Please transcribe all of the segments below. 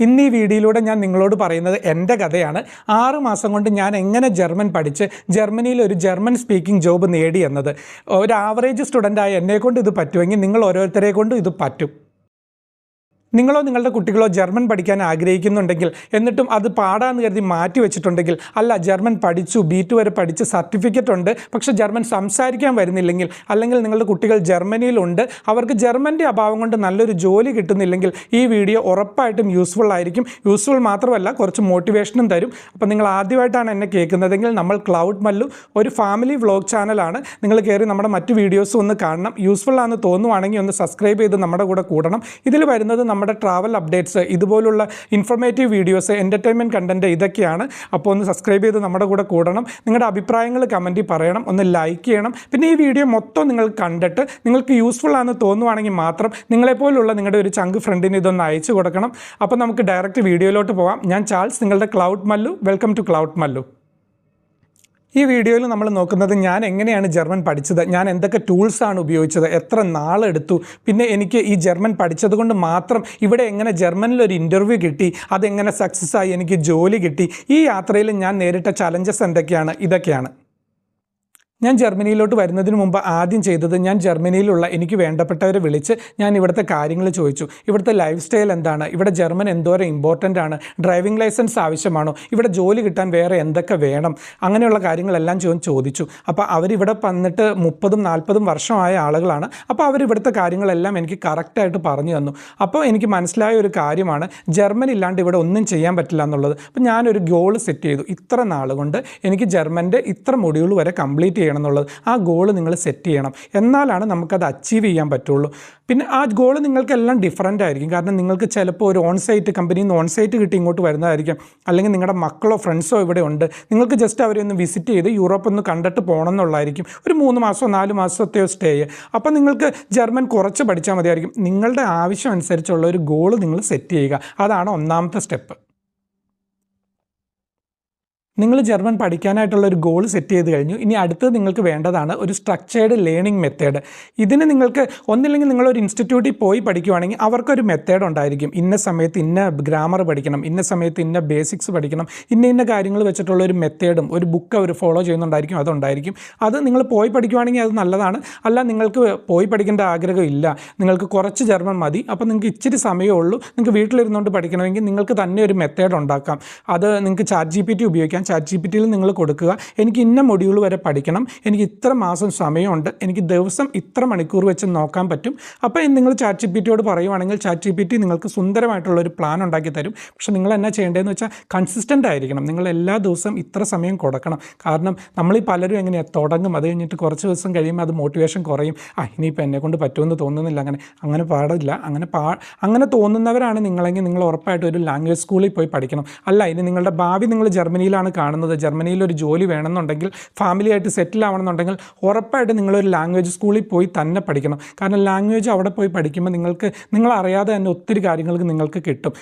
ഇന്ന് ഈ വീഡിയോയിലൂടെ ഞാൻ നിങ്ങളോട് പറയുന്നത് എന്റെ കഥയാണ്. ആറ് മാസം കൊണ്ട് ഞാൻ എങ്ങനെ ജർമ്മൻ പഠിച്ച് ജർമ്മനിയിൽ ഒരു ജർമ്മൻ സ്പീക്കിംഗ് ജോബ് നേടി എന്നത്. ഒരു ആവറേജ് സ്റ്റുഡന്റായ എന്നെക്കൊണ്ട് ഇത് പറ്റുമെങ്കിൽ നിങ്ങൾ ഓരോരുത്തരെ കൊണ്ടും ഇത് പറ്റും. നിങ്ങളോ നിങ്ങളുടെ കുട്ടികളോ ജർമ്മൻ പഠിക്കാൻ ആഗ്രഹിക്കുന്നുണ്ടെങ്കിൽ എന്നിട്ടും അത് പാടാന്ന് കരുതി മാറ്റി വെച്ചിട്ടുണ്ടെങ്കിൽ അല്ല ജർമ്മൻ പഠിച്ചു ബി ടു വരെ പഠിച്ച് സർട്ടിഫിക്കറ്റ് ഉണ്ട് പക്ഷേ ജർമ്മൻ സംസാരിക്കാൻ വരുന്നില്ലെങ്കിൽ അല്ലെങ്കിൽ നിങ്ങളുടെ കുട്ടികൾ ജർമ്മനിയിലുണ്ട് അവർക്ക് ജർമ്മന്റെ അഭാവം കൊണ്ട് നല്ലൊരു ജോലി കിട്ടുന്നില്ലെങ്കിൽ ഈ വീഡിയോ ഉറപ്പായിട്ടും യൂസ്ഫുൾ ആയിരിക്കും. യൂസ്ഫുൾ മാത്രമല്ല കുറച്ച് മോട്ടിവേഷനും തരും. അപ്പോൾ നിങ്ങൾ ആദ്യമായിട്ടാണ് എന്നെ കേൾക്കുന്നതെങ്കിൽ നമ്മൾ ക്ലൗഡ് മല്ലു ഒരു ഫാമിലി വ്ളോഗ് ചാനലാണ് നിങ്ങൾ കയറി നമ്മുടെ മറ്റ് വീഡിയോസും ഒന്ന് കാണണം. യൂസ്ഫുൾ ആണെന്ന് തോന്നുവാണെങ്കിൽ ഒന്ന് സബ്സ്ക്രൈബ് ചെയ്ത് നമ്മുടെ കൂടെ കൂടണം. ഇതിൽ വരുന്നത് നമ്മുടെ ട്രാവൽ അപ്ഡേറ്റ്സ് ഇതുപോലുള്ള ഇൻഫർമേറ്റീവ് വീഡിയോസ് എന്റർടൈൻമെന്റ് കണ്ടന്റ് ഇതൊക്കെയാണ്. അപ്പോൾ ഒന്ന് സബ്സ്ക്രൈബ് ചെയ്ത് നമ്മുടെ കൂടെ കൂടണം. നിങ്ങളുടെ അഭിപ്രായങ്ങൾ കമന്റിൽ പറയണം. ഒന്ന് ലൈക്ക് ചെയ്യണം. പിന്നെ ഈ വീഡിയോ മൊത്തം നിങ്ങൾ കണ്ടിട്ട് നിങ്ങൾക്ക് യൂസ്ഫുൾ ആണെന്ന് തോന്നുവാണെങ്കിൽ മാത്രം നിങ്ങളെപ്പോലുള്ള നിങ്ങളുടെ ഒരു ചങ്ക് ഫ്രണ്ടിന് ഇതൊന്ന് അയച്ചു കൊടുക്കണം. അപ്പോൾ നമുക്ക് ഡയറക്റ്റ് വീഡിയോയിലോട്ട് പോകാം ഞാൻ ചാൾസ് നിങ്ങളുടെ cloud Mallu. Welcome to cloud Mallu. ഈ വീഡിയോയിൽ നമ്മൾ നോക്കുന്നത് ഞാൻ എങ്ങനെയാണ് ജർമ്മൻ പഠിച്ചത്? ഞാൻ എന്തൊക്കെ ടൂൾസാണ് ഉപയോഗിച്ചത്? എത്ര നാളെടുത്തു പിന്നെ എനിക്ക് ഈ ജർമ്മൻ പഠിച്ചത് കൊണ്ട് മാത്രം ഇവിടെ എങ്ങനെ ജർമ്മനിൽ ഒരു ഇന്റർവ്യൂ കിട്ടി? അതെങ്ങനെ സക്സസ് ആയി? എനിക്ക് ജോലി കിട്ടി? ഈ യാത്രയിൽ ഞാൻ നേരിട്ട ചലഞ്ചസ് എന്തൊക്കെയാണ്? ഇതൊക്കെയാണ്. ഞാൻ ജർമ്മനിയിലോട്ട് വരുന്നതിന് മുമ്പ് ആദ്യം ചെയ്തത് ഞാൻ ജർമ്മനിയിലുള്ള എനിക്ക് വേണ്ടപ്പെട്ടവരെ വിളിച്ച് ഞാൻ ഇവിടുത്തെ കാര്യങ്ങൾ ചോദിച്ചു. ഇവിടുത്തെ ലൈഫ് സ്റ്റൈൽ എന്താണ്? ഇവിടെ ജർമ്മൻ എന്തോരം ഇമ്പോർട്ടന്റ് ആണ്? ഡ്രൈവിംഗ് ലൈസൻസ് ആവശ്യമാണോ? ഇവിടെ ജോലി കിട്ടാൻ വേറെ എന്തൊക്കെ വേണം? അങ്ങനെയുള്ള കാര്യങ്ങളെല്ലാം ഞാൻ ചോദിച്ചു. അപ്പോൾ അവരിവിടെ വന്നിട്ട് മുപ്പതും നാൽപ്പതും വർഷമായ ആളുകളാണ്. അപ്പോൾ അവരിവിടുത്തെ കാര്യങ്ങളെല്ലാം എനിക്ക് കറക്റ്റായിട്ട് പറഞ്ഞു തന്നു. അപ്പോൾ എനിക്ക് മനസ്സിലായ ഒരു കാര്യമാണ് ജർമ്മൻ ഇല്ലാണ്ട് ഇവിടെ ഒന്നും ചെയ്യാൻ പറ്റില്ല എന്നുള്ളത്. അപ്പോൾ ഞാനൊരു ഗോൾ സെറ്റ് ചെയ്തു. ഇത്ര നാളുകൊണ്ട് കൊണ്ട് എനിക്ക് ജർമ്മന്റെ ഇത്ര മൊഡ്യൂൾ വരെ കംപ്ലീറ്റ് ചെയ്യണം. എന്നുള്ളത് ആ ഗോൾ നിങ്ങൾ സെറ്റ് ചെയ്യണം. എന്നാലാണ് നമുക്കത് അച്ചീവ് ചെയ്യാൻ പറ്റുള്ളൂ. പിന്നെ ആ ഗോൾ നിങ്ങൾക്കെല്ലാം ഡിഫറന്റ് ആയിരിക്കും. കാരണം നിങ്ങൾക്ക് ചിലപ്പോൾ ഒരു ഓൺ സൈറ്റ് കമ്പനിയിൽ നിന്ന് ഓൺ സൈറ്റ് കിട്ടി ഇങ്ങോട്ട് വരുന്നതായിരിക്കും. അല്ലെങ്കിൽ നിങ്ങളുടെ മക്കളോ ഫ്രണ്ട്സോ ഇവിടെ ഉണ്ട്. നിങ്ങൾക്ക് ജസ്റ്റ് അവരെ ഒന്ന് വിസിറ്റ് ചെയ്ത് യൂറോപ്പ് ഒന്ന് കണ്ടിട്ട് പോകണം എന്നുള്ളതായിരിക്കും ഒരു മൂന്ന് മാസമോ നാല് മാസത്തെയോ സ്റ്റേ അപ്പോൾ നിങ്ങൾക്ക് ജർമ്മൻ കുറച്ച് പഠിച്ചാൽ മതിയായിരിക്കും. നിങ്ങളുടെ ആവശ്യം അനുസരിച്ചുള്ള ഒരു ഗോൾ നിങ്ങൾ സെറ്റ് ചെയ്യുക. അതാണ് ഒന്നാമത്തെ സ്റ്റെപ്പ് നിങ്ങൾ ജർമ്മൻ പഠിക്കാനായിട്ടുള്ള ഒരു ഗോൾ സെറ്റ് ചെയ്ത് കഴിഞ്ഞു. ഇനി അടുത്തത് നിങ്ങൾക്ക് വേണ്ടതാണ് ഒരു സ്ട്രക്ചേർഡ് ലേണിംഗ് മെത്തേഡ് ഇതിന് നിങ്ങൾക്ക് ഒന്നില്ലെങ്കിൽ നിങ്ങളൊരു ഇൻസ്റ്റിറ്റ്യൂട്ടിൽ പോയി പഠിക്കുവാണെങ്കിൽ അവർക്കൊരു മെത്തേഡ് ഉണ്ടായിരിക്കും. ഇന്ന സമയത്ത് ഇന്ന ഗ്രാമർ പഠിക്കണം ഇന്ന സമയത്ത് ഇന്ന ബേസിക്സ് പഠിക്കണം ഇന്ന ഇന്ന കാര്യങ്ങൾ വെച്ചിട്ടുള്ള ഒരു മെത്തേഡും ഒരു ബുക്ക് അവർ ഫോളോ ചെയ്യുന്നുണ്ടായിരിക്കും അതുണ്ടായിരിക്കും. അത് നിങ്ങൾ പോയി പഠിക്കുവാണെങ്കിൽ അത് നല്ലതാണ്. അല്ല നിങ്ങൾക്ക് പോയി പഠിക്കേണ്ട ആഗ്രഹം ഇല്ല. നിങ്ങൾക്ക് കുറച്ച് ജർമ്മൻ മതി. അപ്പോൾ നിങ്ങൾക്ക് ഇച്ചിരി സമയമേ ഉള്ളൂ. നിങ്ങൾക്ക് വീട്ടിലിരുന്നുകൊണ്ട് പഠിക്കണമെങ്കിൽ നിങ്ങൾക്ക് തന്നെ ഒരു മെത്തേഡ് ഉണ്ടാക്കാം. അത് നിങ്ങൾക്ക് ചാറ്റ് ജി പി ടി ഉപയോഗിക്കാം. ചാറ്റ് ജി പി ടിയിൽ നിങ്ങൾ കൊടുക്കുക. എനിക്ക് ഇന്ന മൊഡ്യൂൾ വരെ പഠിക്കണം. എനിക്ക് ഇത്ര മാസം സമയമുണ്ട്. എനിക്ക് ദിവസം ഇത്ര മണിക്കൂർ വെച്ച് നോക്കാൻ പറ്റും. അപ്പോൾ നിങ്ങൾ ചാറ്റ് ജി പി ടിയോട് പറയുവാണെങ്കിൽ ചാറ്റ് ജി പി ടി നിങ്ങൾക്ക് സുന്ദരമായിട്ടുള്ള ഒരു പ്ലാൻ ഉണ്ടാക്കി തരും. പക്ഷേ നിങ്ങൾ എന്നാ ചെയ്യേണ്ടതെന്ന് വെച്ചാൽ കൺസിസ്റ്റന്റ് ആയിരിക്കണം. നിങ്ങൾ എല്ലാ ദിവസവും ഇത്ര സമയം കൊടുക്കണം. കാരണം നമ്മൾ ഈ പലരും എങ്ങനെയാണ് തുടങ്ങും. അത് കഴിഞ്ഞിട്ട് കുറച്ച് ദിവസം കഴിയുമ്പോൾ അത് മോട്ടിവേഷൻ കുറയും. ആ ഇനിയിപ്പോൾ എന്നെ കൊണ്ട് പറ്റുമെന്ന് തോന്നുന്നില്ല. അങ്ങനെ അങ്ങനെ പാടില്ല. അങ്ങനെ പാ അങ്ങനെ തോന്നുന്നവരാണ് നിങ്ങളെങ്കിൽ നിങ്ങൾ ഉറപ്പായിട്ട് ഒരു ലാംഗ്വേജ് സ്കൂളിൽ പോയി പഠിക്കണം. അല്ല ഇനി നിങ്ങളുടെ ഭാവി നിങ്ങൾ ജർമ്മനിയിലാണ് കാണുന്നത്. ജർമ്മനിയിൽ ഒരു ജോലി വേണമെന്നുണ്ടെങ്കിൽ ഫാമിലിയായിട്ട് സെറ്റിൽ ആവണമെന്നുണ്ടെങ്കിൽ ഉറപ്പായിട്ട് നിങ്ങളൊരു ലാംഗ്വേജ് സ്കൂളിൽ പോയി തന്നെ പഠിക്കണം. കാരണം ലാംഗ്വേജ് അവിടെ പോയി പഠിക്കുമ്പോൾ നിങ്ങൾക്ക് നിങ്ങൾ അറിയാതെ തന്നെ ഒത്തിരി കാര്യങ്ങൾക്ക് നിങ്ങൾക്ക് കിട്ടും.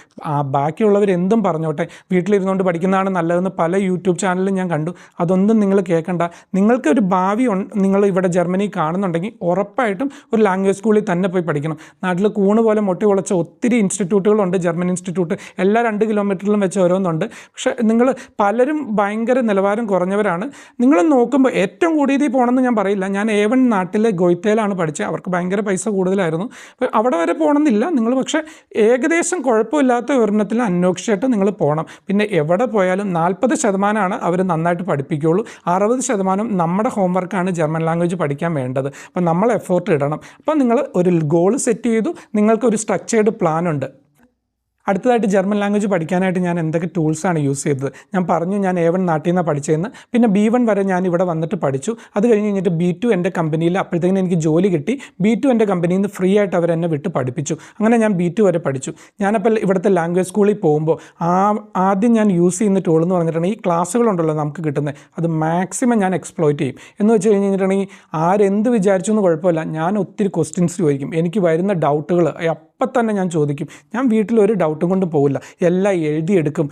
ബാക്കിയുള്ളവർ എന്തും പറഞ്ഞോട്ടെ വീട്ടിലിരുന്നുകൊണ്ട് പഠിക്കുന്നതാണ് നല്ലതെന്ന് പല യൂട്യൂബ് ചാനലിലും ഞാൻ കണ്ടു. അതൊന്നും നിങ്ങൾ കേൾക്കണ്ട. നിങ്ങൾക്ക് ഒരു ഭാവി നിങ്ങൾ ഇവിടെ ജർമ്മനി കാണുന്നുണ്ടെങ്കിൽ ഉറപ്പായിട്ടും ഒരു ലാംഗ്വേജ് സ്കൂളിൽ തന്നെ പോയി പഠിക്കണം. നാട്ടിൽ കൂണ് പോലെ മുട്ടി ഉളച്ച ഒത്തിരി ഇൻസ്റ്റിറ്റ്യൂട്ടുകളുണ്ട് ജർമ്മൻ ഇൻസ്റ്റിറ്റ്യൂട്ട് എല്ലാ രണ്ട് കിലോമീറ്ററിലും വെച്ച് ഓരോന്നുണ്ട്. പക്ഷേ നിങ്ങൾ പലരും ഭയങ്കര നിലവാരം കുറഞ്ഞവരാണ്. നിങ്ങൾ നോക്കുമ്പോൾ ഏറ്റവും കൂടിയതിൽ പോകണമെന്ന് ഞാൻ പറയില്ല. ഞാൻ ഏവൻ നാട്ടിലെ ഗോയ്ത്തേലാണ് പഠിച്ചത്. അവർക്ക് ഭയങ്കര പൈസ കൂടുതലായിരുന്നു. അവിടെ വരെ പോകണമെന്നില്ല നിങ്ങൾ പക്ഷേ ഏകദേശം കുഴപ്പമില്ലാത്ത ഒരെണ്ണത്തിൽ അന്വേഷിച്ചിട്ട് നിങ്ങൾ പോകണം പിന്നെ എവിടെ പോയാലും നാൽപ്പത് ശതമാനമാണ് അവർ നന്നായിട്ട് പഠിപ്പിക്കുകയുള്ളൂ. അറുപത് ശതമാനം നമ്മുടെ ഹോംവർക്കാണ് ജർമ്മൻ ലാംഗ്വേജ് പഠിക്കാൻ വേണ്ടത്. അപ്പോൾ നമ്മൾ എഫേർട്ട് ഇടണം. അപ്പോൾ നിങ്ങൾ ഒരു ഗോൾ സെറ്റ് ചെയ്തു. നിങ്ങൾക്കൊരു സ്ട്രക്ചേർഡ് പ്ലാൻ ഉണ്ട്. അടുത്തതായിട്ട് ജർമ്മൻ ലാംഗ്വേജ് പഠിക്കാനായിട്ട് ഞാൻ എന്തൊക്കെ ടൂൾസാണ് യൂസ് ചെയ്തത്. ഞാൻ പറഞ്ഞു ഞാൻ എ വൺ നാട്ടിൽ നിന്നാണ് പഠിച്ചതെന്ന് പിന്നെ ബി വൺ വരെ ഞാൻ ഇവിടെ വന്നിട്ട് പഠിച്ചു. അത് കഴിഞ്ഞ് കഴിഞ്ഞിട്ട് ബി ടു എന്റെ കമ്പനിയിൽ അപ്പോഴത്തേക്കും എനിക്ക് ജോലി കിട്ടി. ബി ടു എന്റെ കമ്പനിയിൽ നിന്ന് ഫ്രീ ആയിട്ട് അവർ എന്നെ വിട്ട് പഠിപ്പിച്ചു. അങ്ങനെ ഞാൻ ബി ടു വരെ പഠിച്ചു. ഞാനപ്പോൾ ഇവിടുത്തെ ലാംഗ്വേജ് സ്കൂളിൽ പോകുമ്പോൾ ആ ആദ്യം ഞാൻ യൂസ് ചെയ്യുന്ന ടൂൾ എന്ന് പറഞ്ഞിട്ടുണ്ടെങ്കിൽ ഈ ക്ലാസ്സുകളുണ്ടല്ലോ നമുക്ക് കിട്ടുന്നത് അത് മാക്സിമം ഞാൻ എക്സ്പ്ലോയിറ്റ് ചെയ്യും. എന്ന് വെച്ച് കഴിഞ്ഞിട്ടുണ്ടെങ്കിൽ ആരെന്ത് വിചാരിച്ചു എന്ന് കുഴപ്പമില്ല. ഞാൻ ഒത്തിരി ക്വസ്റ്റ്യൻസ് ചോദിക്കും. എനിക്ക് വരുന്ന ഡൗട്ടുകൾ അപ്പം തന്നെ ഞാൻ ചോദിക്കും ഞാൻ വീട്ടിൽ ഒരു ഡൗട്ടും കൊണ്ട് പോകില്ല എല്ലാം എഴുതിയെടുക്കും.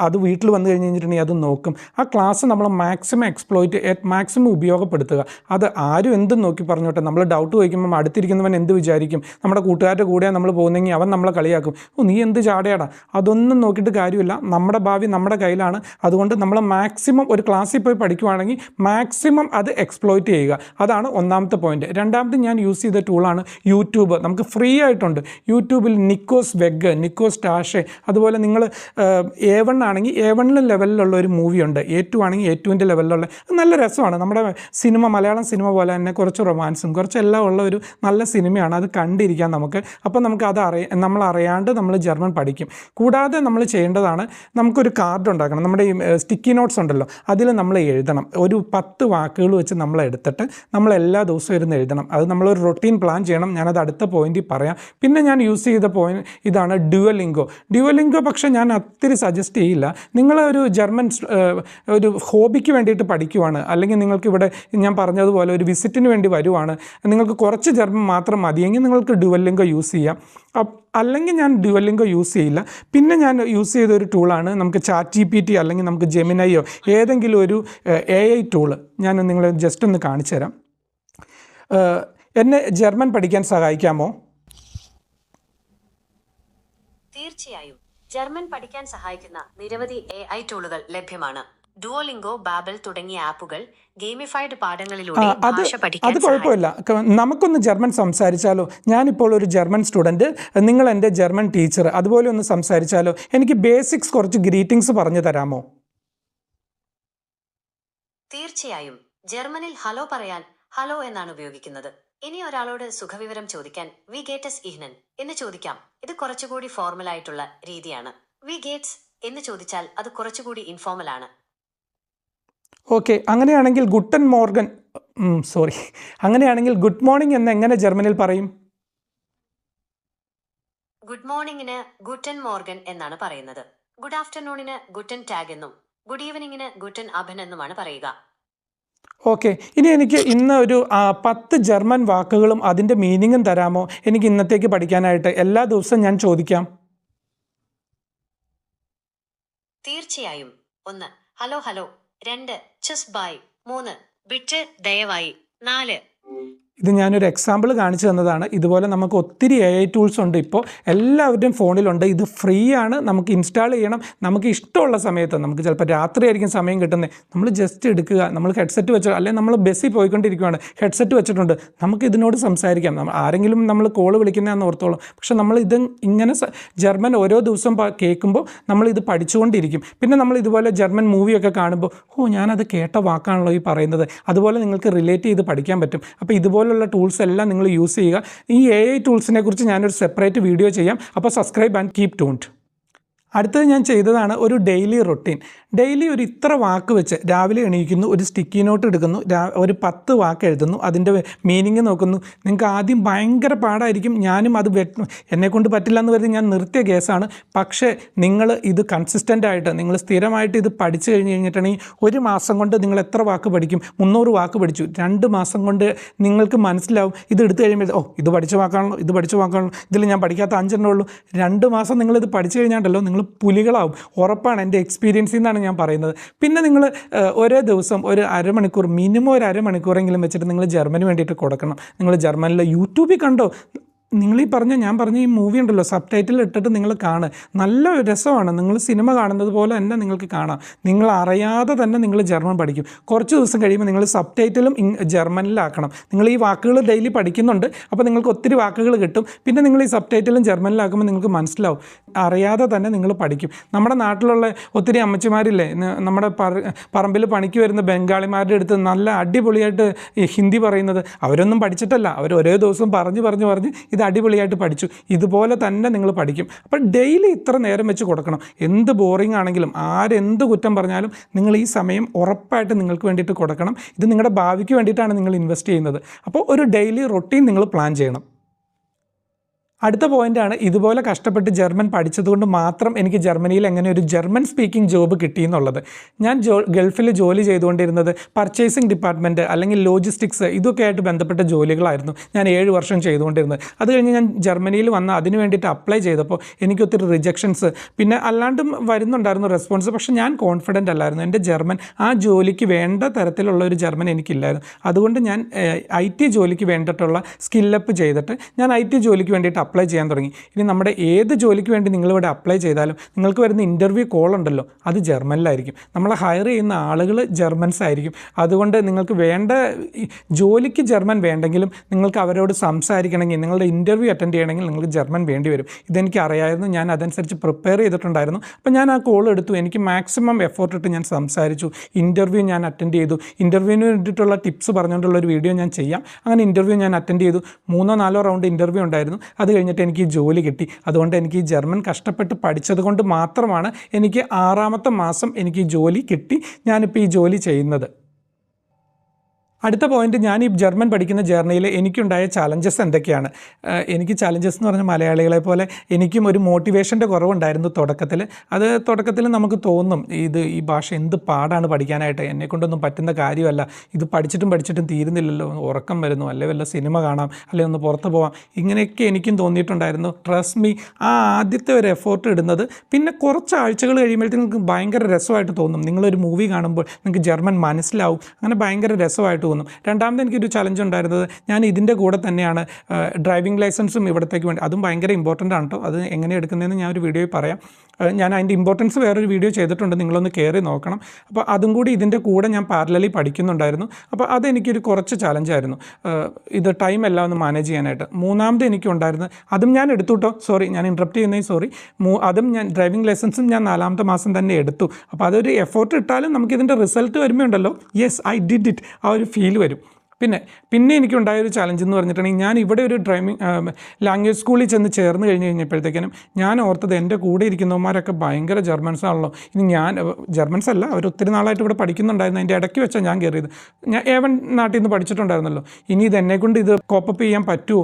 അത് വീട്ടിൽ വന്നു കഴിഞ്ഞ് കഴിഞ്ഞിട്ടുണ്ടെങ്കിൽ അത് നോക്കും. ആ ക്ലാസ് നമ്മൾ മാക്സിമം എക്സ്പ്ലോയിറ്റ് മാക്സിമം ഉപയോഗപ്പെടുത്തുക. അത് ആരും എന്തും നോക്കി പറഞ്ഞോട്ടെ. നമ്മൾ ഡൗട്ട് ചോദിക്കുമ്പോൾ അടുത്തിരിക്കുന്നവൻ എന്ത് വിചാരിക്കും? നമ്മുടെ കൂട്ടുകാരുടെ കൂടെ നമ്മൾ പോകുന്നെങ്കിൽ അവൻ നമ്മളെ കളിയാക്കും. ഓ നീ എന്ത് ചാടയാടാ? അതൊന്നും നോക്കിയിട്ട് കാര്യമില്ല. നമ്മുടെ ഭാവി നമ്മുടെ കയ്യിലാണ്. അതുകൊണ്ട് നമ്മൾ മാക്സിമം ഒരു ക്ലാസ്സിൽ പോയി പഠിക്കുവാണെങ്കിൽ മാക്സിമം അത് എക്സ്പ്ലോയിറ്റ് ചെയ്യുക. അതാണ് ഒന്നാമത്തെ പോയിന്റ് രണ്ടാമത് ഞാൻ യൂസ് ചെയ്ത ടൂളാണ് യൂട്യൂബ്. നമുക്ക് ഫ്രീ ആയിട്ടുണ്ട്. യൂട്യൂബിൽ നിക്കോസ് വെഗ് നിക്കോസ് ടാഷെ അതുപോലെ നിങ്ങൾ എ വൺ ആണെങ്കിൽ എ വണ്ണിലെ ലെവലിലുള്ള ഒരു മൂവിയുണ്ട് എ ടു ആണെങ്കിൽ എ ടുവിന്റെ ലെവലിലുള്ള നല്ല രസമാണ്. നമ്മുടെ സിനിമ മലയാളം സിനിമ പോലെ തന്നെ കുറച്ച് റൊമാൻസും കുറച്ച് എല്ലാം ഉള്ള ഒരു നല്ല സിനിമയാണ്. അത് കണ്ടിരിക്കാം നമുക്ക്. അപ്പോൾ നമുക്ക് അത് അറിയ നമ്മൾ അറിയാണ്ട് നമ്മൾ ജർമ്മൻ പഠിക്കും. കൂടാതെ നമ്മൾ ചെയ്യേണ്ടതാണ് നമുക്കൊരു കാർഡ് ഉണ്ടാക്കണം. നമ്മുടെ ഈ സ്റ്റിക്കി നോട്ട്സ് ഉണ്ടല്ലോ. അതിൽ നമ്മൾ എഴുതണം. ഒരു പത്ത് വാക്കുകൾ വെച്ച് നമ്മൾ എടുത്തിട്ട് നമ്മൾ എല്ലാ ദിവസവും ഇരുന്ന് എഴുതണം. അത് നമ്മളൊരു റൊട്ടീൻ പ്ലാൻ ചെയ്യണം. ഞാനത് അടുത്ത പോയിന്റിൽ പറയാം. പിന്നെ ഞാൻ യൂസ് ചെയ്ത പോയിന്റ് ഇതാണ് ഡ്യുവലിംഗോ ഡ്യുവലിംഗോ പക്ഷേ ഞാൻ ഒത്തിരി സജസ്റ്റ് ചെയ്യില്ല. നിങ്ങൾ ഒരു ജർമ്മൻ ഒരു ഹോബിക്ക് വേണ്ടിയിട്ട് പഠിക്കുവാണ്. അല്ലെങ്കിൽ നിങ്ങൾക്ക് ഇവിടെ ഞാൻ പറഞ്ഞതുപോലെ ഒരു വിസിറ്റിന് വേണ്ടി വരുവാണ്. നിങ്ങൾക്ക് കുറച്ച് ജർമ്മൻ മാത്രം മതിയെങ്കിൽ നിങ്ങൾക്ക് ഡ്യുവലിംഗോ യൂസ് ചെയ്യാം. അല്ലെങ്കിൽ ഞാൻ ഡ്യുവലിംഗോ യൂസ് ചെയ്യില്ല. പിന്നെ ഞാൻ യൂസ് ചെയ്ത ഒരു ടൂളാണ് നമുക്ക് ചാറ്റ് ജി പി ടി അല്ലെങ്കിൽ നമുക്ക് ജെമിനയോ ഏതെങ്കിലും ഒരു എ ഐ ടൂൾ ഞാൻ നിങ്ങളെ ജസ്റ്റ് ഒന്ന് കാണിച്ചു തരാം എന്നെ ജർമ്മൻ പഠിക്കാൻ സഹായിക്കാമോ? തീർച്ചയായും ജർമ്മൻ പഠിക്കാൻ സഹായിക്കുന്ന നിരവധി എ ഐ ടൂളുകൾ ലഭ്യമാണ്. ഡുവോലിംഗോ ബാബൽ തുടങ്ങിയ ആപ്പുകൾ ഗെയിമിഫൈഡ് പാഠങ്ങളിലൂടെ ഭാഷ പഠിക്കാൻ അത് കുഴപ്പമില്ല നമുക്കൊന്ന് ജർമ്മൻ സംസാരിച്ചാലോ? ഞാനിപ്പോൾ ഒരു ജർമ്മൻ സ്റ്റുഡന്റ് നിങ്ങൾ എന്റെ ജർമ്മൻ ടീച്ചർ. അതുപോലെ ഒന്ന് സംസാരിച്ചാലോ? എനിക്ക് ബേസിക്സ് കുറച്ച് ഗ്രീറ്റിംഗ്സ് പറഞ്ഞു തരാമോ? തീർച്ചയായും. ജർമ്മനിൽ ഹലോ പറയാൻ ഹലോ എന്നാണ് ഉപയോഗിക്കുന്നത്. ഇനി ഒരാളോട് സുഖവിവരം ചോദിക്കാൻ വി ഗേറ്റസ് ഇഹ്നൻ എന്ന് ചോദിക്കാം. ഇത് കുറച്ചുകൂടി ഫോർമൽ ആയിട്ടുള്ള രീതിയാണ്. വി ഗേറ്റ്സ് എന്ന് ചോദിച്ചാൽ അത് കുറച്ചുകൂടി ഇൻഫോർമൽ ആണ്. ഓക്കെ അങ്ങനെയാണെങ്കിൽ ഗുട്ടൻ മോർഗൻ സോറി അങ്ങനെയാണെങ്കിൽ ഗുഡ് മോർണിംഗ് എന്ന് എങ്ങനെ ജർമ്മനിൽ പറയും? ഗുഡ് മോർണിംഗിന് ഗുട്ടൻ മോർഗൻ എന്നാണ് പറയുന്നത്. ഗുഡ് ആഫ്റ്റർനൂണിന് ഗുട്ടൻ ടാഗ് എന്നും ഗുഡ് ഈവനിങ്ങിന് ഗുട്ടൻ അഭൻ എന്നുമാണ് പറയുക. ഓക്കെ. ഇനി എനിക്ക് ഇന്ന് ഒരു പത്ത് ജർമ്മൻ വാക്കുകളും അതിന്റെ മീനിങ്ങും തരാമോ? എനിക്ക് ഇന്നത്തേക്ക് പഠിക്കാനായിട്ട് എല്ലാ ദിവസവും ഞാൻ ചോദിക്കാം. തീർച്ചയായും. ഒന്ന് ഹലോ ഹലോ. രണ്ട് ചുസ് ബൈ. മൂന്ന് ബിറ്റ് ദയവായി. നാല് ഇത് ഞാനൊരു എക്സാമ്പിൾ കാണിച്ചു തന്നതാണ്. ഇതുപോലെ നമുക്ക് ഒത്തിരി എ ഐ ടൂൾസ് ഉണ്ട്. ഇപ്പോൾ എല്ലാവരുടെയും ഫോണിലുണ്ട്. ഇത് ഫ്രീ ആണ് നമുക്ക് ഇൻസ്റ്റാൾ ചെയ്യണം. നമുക്ക് ഇഷ്ടമുള്ള സമയത്ത് നമുക്ക് ചിലപ്പോൾ രാത്രി ആയിരിക്കും സമയം കിട്ടുന്നത് നമ്മൾ ജസ്റ്റ് എടുക്കുക. നമ്മൾ ഹെഡ്സെറ്റ് വെച്ചോ അല്ലെങ്കിൽ നമ്മൾ ബസ്സിൽ പോയിക്കൊണ്ടിരിക്കുകയാണ് ഹെഡ്സെറ്റ് വെച്ചിട്ടുണ്ട്. നമുക്ക് ഇതിനോട് സംസാരിക്കാം. ആരെങ്കിലും നമ്മൾ കോൾ വിളിക്കുന്നതെന്ന് ഓർത്തോളം. പക്ഷേ നമ്മൾ ഇത് ഇങ്ങനെ ജർമ്മൻ ഓരോ ദിവസം കേൾക്കുമ്പോൾ നമ്മൾ ഇത് പഠിച്ചുകൊണ്ടിരിക്കും. പിന്നെ നമ്മൾ ഇതുപോലെ ജർമ്മൻ മൂവിയൊക്കെ കാണുമ്പോൾ ഓ ഞാനത് കേട്ട വാക്കാണല്ലോ ഈ പറയുന്നത്. അതുപോലെ നിങ്ങൾക്ക് റിലേറ്റ് ചെയ്ത് പഠിക്കാൻ പറ്റും. അപ്പോൾ ഇതുപോലുള്ള ടൂൾസ് എല്ലാം നിങ്ങൾ യൂസ് ചെയ്യുക. ഈ എ ഐ ടൂൾസിനെ കുറിച്ച് ഞാനൊരു സെപ്പറേറ്റ് വീഡിയോ ചെയ്യാം. അപ്പോൾ സബ്സ്ക്രൈബ് ആൻഡ് കീപ് ടൂൺഡ് അടുത്തത് ഞാൻ ചെയ്തതാണ് ഒരു ഡെയിലി റൊട്ടീൻ ഡെയിലി ഒരു ഇത്ര വാക്ക് വെച്ച് രാവിലെ എണീക്കുന്നു ഒരു സ്റ്റിക്കി നോട്ട് എടുക്കുന്നു ഒരു പത്ത് വാക്ക് എഴുതുന്നു അതിന്റെ മീനിങ് നോക്കുന്നു. നിങ്ങൾക്ക് ആദ്യം ഭയങ്കര പാടായിരിക്കും. ഞാനും അത് എന്നെക്കൊണ്ട് എന്നെ കൊണ്ട് പറ്റില്ല എന്ന് കരുതി ഞാൻ നിർത്തിയ കേസാണ് പക്ഷേ നിങ്ങൾ ഇത് കൺസിസ്റ്റന്റ് ആയിട്ട് നിങ്ങൾ സ്ഥിരമായിട്ട് ഇത് പഠിച്ചു കഴിഞ്ഞ് കഴിഞ്ഞിട്ടുണ്ടെങ്കിൽ ഒരു മാസം കൊണ്ട് നിങ്ങൾ എത്ര വാക്ക് പഠിക്കും? മുന്നൂറ് വാക്ക് പഠിച്ചു. രണ്ട് മാസം കൊണ്ട് നിങ്ങൾക്ക് മനസ്സിലാവും. ഇത് എടുത്തു കഴിയുമ്പോൾ ഓ ഇത് പഠിച്ച വാക്കാണല്ലോ ഇത് പഠിച്ച വാക്കാണല്ലോ ഇതിൽ ഞാൻ പഠിക്കാത്ത അഞ്ചെണ്ണേ ഉള്ളൂ. രണ്ട് മാസം നിങ്ങളിത് പഠിച്ചു കഴിഞ്ഞാണ്ടല്ലോ നിങ്ങൾ പുലികളാവും. ഉറപ്പാണ് എന്റെ എക്സ്പീരിയൻസിൽ നിന്നാണ് ഞാൻ പറയുന്നത്. പിന്നെ നിങ്ങൾ ഒരേ ദിവസം ഒരു അരമണിക്കൂർ മിനിമം ഒരു അരമണിക്കൂറെങ്കിലും വെച്ചിട്ട് നിങ്ങൾ ജർമ്മന് വേണ്ടിയിട്ട് കൊടുക്കണം. നിങ്ങൾ ജർമ്മനിലെ യൂട്യൂബിൽ കണ്ടോ? നിങ്ങൾ ഈ പറഞ്ഞ ഞാൻ പറഞ്ഞ ഈ മൂവി ഉണ്ടല്ലോ സബ് ടൈറ്റിൽ ഇട്ടിട്ട് നിങ്ങൾ കാണുക. നല്ല രസമാണ്. നിങ്ങൾ സിനിമ കാണുന്നത് പോലെ തന്നെ നിങ്ങൾക്ക് കാണാം. നിങ്ങൾ അറിയാതെ തന്നെ നിങ്ങൾ ജർമ്മൻ പഠിക്കും. കുറച്ച് ദിവസം കഴിയുമ്പോൾ നിങ്ങൾ സബ് ടൈറ്റിലും ജർമ്മനിലാക്കണം. നിങ്ങൾ ഈ വാക്കുകൾ ഡെയിലി പഠിക്കുന്നുണ്ട്. അപ്പോൾ നിങ്ങൾക്ക് ഒത്തിരി വാക്കുകൾ കിട്ടും. പിന്നെ നിങ്ങൾ ഈ സബ് ടൈറ്റിലും ജർമ്മനിലാക്കുമ്പോൾ നിങ്ങൾക്ക് മനസ്സിലാവും. അറിയാതെ തന്നെ നിങ്ങൾ പഠിക്കും. നമ്മുടെ നാട്ടിലുള്ള ഒത്തിരി അമ്മച്ചിമാരില്ലേ നമ്മുടെ പറമ്പിൽ പണിക്ക് വരുന്ന ബംഗാളിമാരുടെ അടുത്ത് നല്ല അടിപൊളിയായിട്ട് ഹിന്ദി പറയുന്നത്. അവരൊന്നും പഠിച്ചിട്ടല്ല. അവർ ഒരേ ദിവസം പറഞ്ഞ് പറഞ്ഞ് പറഞ്ഞ് ഇത് അടിപൊളിയായിട്ട് പഠിച്ചു. ഇതുപോലെ തന്നെ നിങ്ങൾ പഠിക്കും. അപ്പോൾ ഡെയിലി ഇത്ര നേരം വെച്ച് കൊടുക്കണം. എന്ത് ബോറിംഗ് ആണെങ്കിലും ആരെന്ത് കുറ്റം പറഞ്ഞാലും നിങ്ങൾ ഈ സമയം ഉറപ്പായിട്ട് നിങ്ങൾക്ക് വേണ്ടിയിട്ട് കൊടുക്കണം. ഇത് നിങ്ങളുടെ ഭാവിക്ക് വേണ്ടിയിട്ടാണ് നിങ്ങൾ ഇൻവെസ്റ്റ് ചെയ്യുന്നത്. അപ്പോൾ ഒരു ഡെയിലി റൊട്ടീൻ നിങ്ങൾ പ്ലാൻ ചെയ്യണം. അടുത്ത പോയിന്റാണ് ഇതുപോലെ കഷ്ടപ്പെട്ട് ജർമ്മൻ പഠിച്ചതുകൊണ്ട് മാത്രം എനിക്ക് ജർമ്മനിയിൽ എങ്ങനെ ഒരു ജർമ്മൻ സ്പീക്കിംഗ് ജോബ് കിട്ടി എന്നുള്ളത്. ഞാൻ ജോ ഗൾഫിൽ ജോലി ചെയ്തുകൊണ്ടിരുന്നത് പർച്ചേസിംഗ് ഡിപ്പാർട്ട്മെന്റ് അല്ലെങ്കിൽ ലോജിസ്റ്റിക്സ് ഇതൊക്കെ ആയിട്ട് ബന്ധപ്പെട്ട ജോലികളായിരുന്നു ഞാൻ ഏഴ് വർഷം ചെയ്തുകൊണ്ടിരുന്നത്. അത് കഴിഞ്ഞ് ഞാൻ ജർമ്മനിയിൽ വന്ന് അതിന് വേണ്ടിയിട്ട് അപ്ലൈ ചെയ്തപ്പോൾ എനിക്ക് ഒത്തിരി റിജക്ഷൻസ് പിന്നെ അല്ലാണ്ടും വരുന്നുണ്ടായിരുന്നു റെസ്പോൺസ് പക്ഷേ ഞാൻ കോൺഫിഡന്റ് അല്ലായിരുന്നു. എന്റെ ജർമ്മൻ ആ ജോലിക്ക് വേണ്ട തരത്തിലുള്ള ഒരു ജർമ്മൻ എനിക്കില്ലായിരുന്നു. അതുകൊണ്ട് ഞാൻ ഐ ടി ജോലിക്ക് വേണ്ടിയിട്ടുള്ള സ്കില്ലപ്പ് ചെയ്തിട്ട് ഞാൻ ഐ ടി ജോലിക്ക് വേണ്ടിയിട്ട് അപ്ലൈ ചെയ്യാൻ തുടങ്ങി. ഇനി നമ്മുടെ ഏത് ജോലിക്ക് വേണ്ടി നിങ്ങളിവിടെ അപ്ലൈ ചെയ്താലും നിങ്ങൾക്ക് വരുന്ന ഇന്റർവ്യൂ കോൾ ഉണ്ടല്ലോ അത് ജർമ്മനിലായിരിക്കും. നമ്മളെ ഹയർ ചെയ്യുന്ന ആളുകൾ ജർമ്മൻസ് ആയിരിക്കും. അതുകൊണ്ട് നിങ്ങൾക്ക് വേണ്ട ജോലിക്ക് ജർമ്മൻ വേണ്ടെങ്കിലും നിങ്ങൾക്ക് അവരോട് സംസാരിക്കണമെങ്കിൽ നിങ്ങളുടെ ഇന്റർവ്യൂ അറ്റൻഡ് ചെയ്യണമെങ്കിൽ നിങ്ങൾക്ക് ജർമ്മൻ വേണ്ടി വരും. ഇതെനിക്ക് അറിയായിരുന്നു ഞാൻ അതനുസരിച്ച് പ്രിപ്പയർ ചെയ്തിട്ടുണ്ടായിരുന്നു. അപ്പോൾ ഞാൻ ആ കോൾ എടുത്തു എനിക്ക് മാക്സിമം എഫോർട്ട് ഇട്ട് ഞാൻ സംസാരിച്ചു. ഇന്റർവ്യൂ ഞാൻ അറ്റൻഡ് ചെയ്തു. ഇന്റർവ്യൂവിന് വേണ്ടിയിട്ടുള്ള ടിപ്സ് പറഞ്ഞുകൊണ്ടുള്ള ഒരു വീഡിയോ ഞാൻ ചെയ്യാം. അങ്ങനെ ഇന്റർവ്യൂ ഞാൻ അറ്റൻഡ് ചെയ്തു. മൂന്നോ നാലോ റൗണ്ട് ഇന്റർവ്യൂ ഉണ്ടായിരുന്നു. അത് കഴിഞ്ഞിട്ട് എനിക്ക് ജോലി കിട്ടി. അതുകൊണ്ട് എനിക്ക് ജർമ്മൻ കഷ്ടപ്പെട്ട് പഠിച്ചത് കൊണ്ട് മാത്രമാണ് എനിക്ക് ആറാമത്തെ മാസം എനിക്ക് ജോലി കിട്ടി. ഞാനിപ്പോൾ ഈ ജോലി ചെയ്യുന്നത്. അടുത്ത പോയിന്റ് ഞാൻ ഈ ജർമ്മൻ പഠിക്കുന്ന ജേർണിയിൽ എനിക്കുണ്ടായ ചലഞ്ചസ് എന്തൊക്കെയാണ്? എനിക്ക് ചലഞ്ചസ് എന്ന് പറഞ്ഞാൽ മലയാളികളെ പോലെ എനിക്കും ഒരു മോട്ടിവേഷന്റെ കുറവുണ്ടായിരുന്നു തുടക്കത്തിൽ. അത് തുടക്കത്തിൽ നമുക്ക് തോന്നും ഇത് ഈ ഭാഷ എന്ത് പാടാണ് പഠിക്കാനായിട്ട്? എന്നെ കൊണ്ടൊന്നും പറ്റുന്ന കാര്യമല്ല. ഇത് പഠിച്ചിട്ടും പഠിച്ചിട്ടും തീരുന്നില്ലല്ലോ. ഉറക്കം വരുന്നു. അല്ലെ വല്ല സിനിമ കാണാം. അല്ലെ ഒന്ന് പുറത്ത് പോവാം. ഇങ്ങനെയൊക്കെ എനിക്കും തോന്നിയിട്ടുണ്ടായിരുന്നു. ട്രസ്റ്റ് മീ ആ ആദ്യത്തെ ഒരു എഫോർട്ട് ഇടുന്നത് പിന്നെ കുറച്ച് ആഴ്ചകൾ കഴിയുമ്പോഴത്തേക്കും നിങ്ങൾക്ക് ഭയങ്കര രസമായിട്ട് തോന്നും. നിങ്ങളൊരു മൂവി കാണുമ്പോൾ നിങ്ങൾക്ക് ജർമ്മൻ മനസ്സിലാവും. അങ്ങനെ ഭയങ്കര രസമായിട്ട് തോന്നും രണ്ടാമത് എനിക്കൊരു ചലഞ്ച് ഉണ്ടായിരുന്നത് ഞാൻ ഇതിന്റെ കൂടെ തന്നെയാണ് ഡ്രൈവിംഗ് ലൈസൻസും ഇവിടത്തേക്ക് വേണ്ടി. അതും ഭയങ്കര ഇമ്പോർട്ടന്റ് ആണ് കേട്ടോ അത് എങ്ങനെ എടുക്കുന്നതെന്ന് ഞാൻ ഒരു വീഡിയോയിൽ പറയാം. ഞാൻ അതിന്റെ ഇമ്പോർട്ടൻസ് വേറൊരു വീഡിയോ ചെയ്തിട്ടുണ്ട്. നിങ്ങളൊന്ന് കയറി നോക്കണം. അപ്പോൾ അതും കൂടി ഇതിന്റെ കൂടെ ഞാൻ പാരലലി പഠിക്കുന്നുണ്ടായിരുന്നു. അപ്പോൾ അതെനിക്കൊരു കുറച്ച് ചലഞ്ചായിരുന്നു ഇത് ടൈം എല്ലാം ഒന്ന് മാനേജ് ചെയ്യാനായിട്ട്. മൂന്നാമത് എനിക്കുണ്ടായിരുന്നത് അതും ഞാൻ എടുത്തുട്ടോ സോറി ഞാൻ ഇൻട്രപ്റ്റ് ചെയ്യുന്നതിന് സോറി അതും ഞാൻ ഡ്രൈവിംഗ് ലൈസൻസും ഞാൻ നാലാമത്തെ മാസം തന്നെ എടുത്തു. അപ്പോൾ അതൊരു എഫോർട്ട് ഇട്ടാലും നമുക്കിതിന്റെ റിസൾട്ട് വരുമ്പോൾ ഉണ്ടല്ലോ. യെസ് ഐ ഡിഡ് ഇറ്റ് ആ ഒരു ഫീൽ വരും. പിന്നെ പിന്നെ എനിക്കുണ്ടായൊരു ചലഞ്ച് എന്ന് പറഞ്ഞിട്ടുണ്ടെങ്കിൽ ഞാൻ ഇവിടെ ഒരു ഡ്രൈവിംഗ് ലാംഗ്വേജ് സ്കൂളിൽ ചെന്ന് ചേർന്ന് കഴിഞ്ഞ് കഴിഞ്ഞപ്പോഴത്തേക്കിനും ഞാൻ ഓർത്തത് എന്റെ കൂടെ ഇരിക്കുന്നവന്മാരൊക്കെ ഭയങ്കര ജർമ്മൻസ് ആണല്ലോ. ഇനി ഞാൻ ജർമ്മൻസ് അല്ല അവർ ഒത്തിരി നാളായിട്ട് ഇവിടെ പഠിക്കുന്നുണ്ടായിരുന്നു. അതിന്റെ ഇടയ്ക്ക് വെച്ചാൽ ഞാൻ കയറിയത്. ഞാൻ ഏവൻ നാട്ടിൽ നിന്ന് പഠിച്ചിട്ടുണ്ടായിരുന്നല്ലോ. ഇനി ഇത് എന്നെക്കൊണ്ട് ഇത് കോപ്പപ്പ് ചെയ്യാൻ പറ്റുമോ?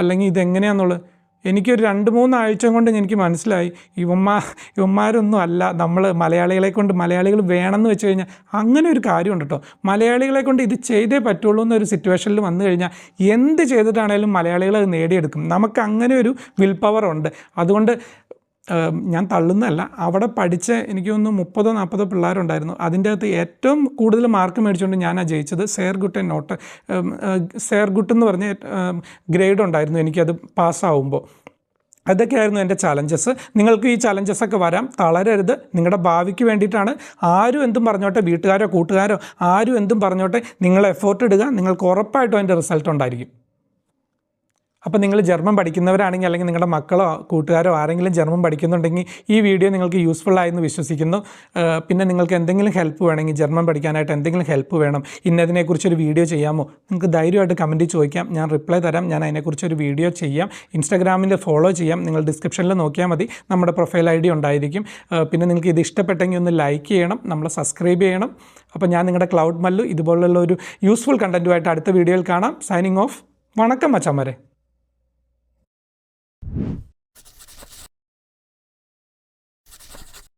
അല്ലെങ്കിൽ ഇതെങ്ങനെയാണെന്നുള്ളത് എനിക്കൊരു രണ്ട് മൂന്ന് ആഴ്ച കൊണ്ട് എനിക്ക് മനസ്സിലായി. ഇവന്മാ ഇവന്മാരൊന്നും അല്ല. നമ്മൾ മലയാളികളെ കൊണ്ട് മലയാളികൾ വേണമെന്ന് വെച്ച് കഴിഞ്ഞാൽ അങ്ങനെ ഒരു കാര്യമുണ്ട് കേട്ടോ മലയാളികളെ കൊണ്ട് ഇത് ചെയ്തേ പറ്റുള്ളൂ എന്നൊരു സിറ്റുവേഷനിൽ വന്നു കഴിഞ്ഞാൽ എന്ത് ചെയ്തിട്ടാണേലും മലയാളികൾ അത് നേടിയെടുക്കും. നമുക്ക് അങ്ങനെ ഒരു വിൽ പവർ ഉണ്ട്. അതുകൊണ്ട് ഞാൻ തള്ളുന്നതല്ല. അവിടെ പഠിച്ച എനിക്ക് തോന്നുന്നു മുപ്പതോ നാൽപ്പതോ പിള്ളേരുണ്ടായിരുന്നു. അതിന്റെ അകത്ത് ഏറ്റവും കൂടുതൽ മാർക്ക് മേടിച്ചുകൊണ്ട് ഞാനാ ജയിച്ചത് സേർഗുട്ടൻ നോട്ട്. സേർഗുട്ട് എന്ന് പറഞ്ഞ ഗ്രേഡ് ഉണ്ടായിരുന്നു എനിക്കത് പാസ്സാവുമ്പോൾ. അതൊക്കെയായിരുന്നു എന്റെ ചലഞ്ചസ് നിങ്ങൾക്ക് ഈ ചലഞ്ചസ് ഒക്കെ വരാം. തളരരുത്. നിങ്ങളുടെ ഭാവിക്ക് വേണ്ടിയിട്ടാണ്. ആരും എന്തും പറഞ്ഞോട്ടെ വീട്ടുകാരോ കൂട്ടുകാരോ ആരും എന്തും പറഞ്ഞോട്ടെ നിങ്ങൾ എഫോർട്ട് ഇടുക. നിങ്ങൾക്ക് ഉറപ്പായിട്ടും അതിന്റെ റിസൾട്ട് ഉണ്ടായിരിക്കും. അപ്പോൾ നിങ്ങൾ ജർമ്മൻ പഠിക്കുന്നവരാണെങ്കിൽ അല്ലെങ്കിൽ നിങ്ങളുടെ മക്കളോ കൂട്ടുകാരോ ആരെങ്കിലും ജർമ്മൻ പഠിക്കുന്നുണ്ടെങ്കിൽ ഈ വീഡിയോ നിങ്ങൾക്ക് യൂസ്ഫുൾ ആയെന്ന് വിശ്വസിക്കുന്നു. പിന്നെ നിങ്ങൾക്ക് എന്തെങ്കിലും ഹെൽപ്പ് വേണമെങ്കിൽ ജർമ്മൻ പഠിക്കാനായിട്ട് എന്തെങ്കിലും ഹെൽപ്പ് വേണം ഇന്നതിനെക്കുറിച്ചൊരു വീഡിയോ ചെയ്യാമോ? നിങ്ങൾക്ക് ധൈര്യമായിട്ട് കമന്റ് ചോദിക്കാം. ഞാൻ റിപ്ലൈ തരാം. ഞാൻ അതിനെക്കുറിച്ചൊരു വീഡിയോ ചെയ്യാം. ഇൻസ്റ്റാഗ്രാമിൽ ഫോളോ ചെയ്യാം. നിങ്ങൾ ഡിസ്ക്രിപ്ഷനിൽ നോക്കിയാൽ മതി. നമ്മുടെ പ്രൊഫൈൽ ഐ ഡി ഉണ്ടായിരിക്കും. പിന്നെ നിങ്ങൾക്ക് ഇത് ഇഷ്ടപ്പെട്ടെങ്കിൽ ഒന്ന് ലൈക്ക് ചെയ്യണം. നമ്മൾ സബ്സ്ക്രൈബ് ചെയ്യണം. അപ്പോൾ ഞാൻ നിങ്ങളുടെ ക്ലൗഡ് മല്ലു. ഇതുപോലുള്ള ഒരു യൂസ്ഫുൾ കണ്ടന്റുമായിട്ട് അടുത്ത വീഡിയോയിൽ കാണാം. സൈനിങ് ഓഫ് വണക്കം മച്ചാമരെ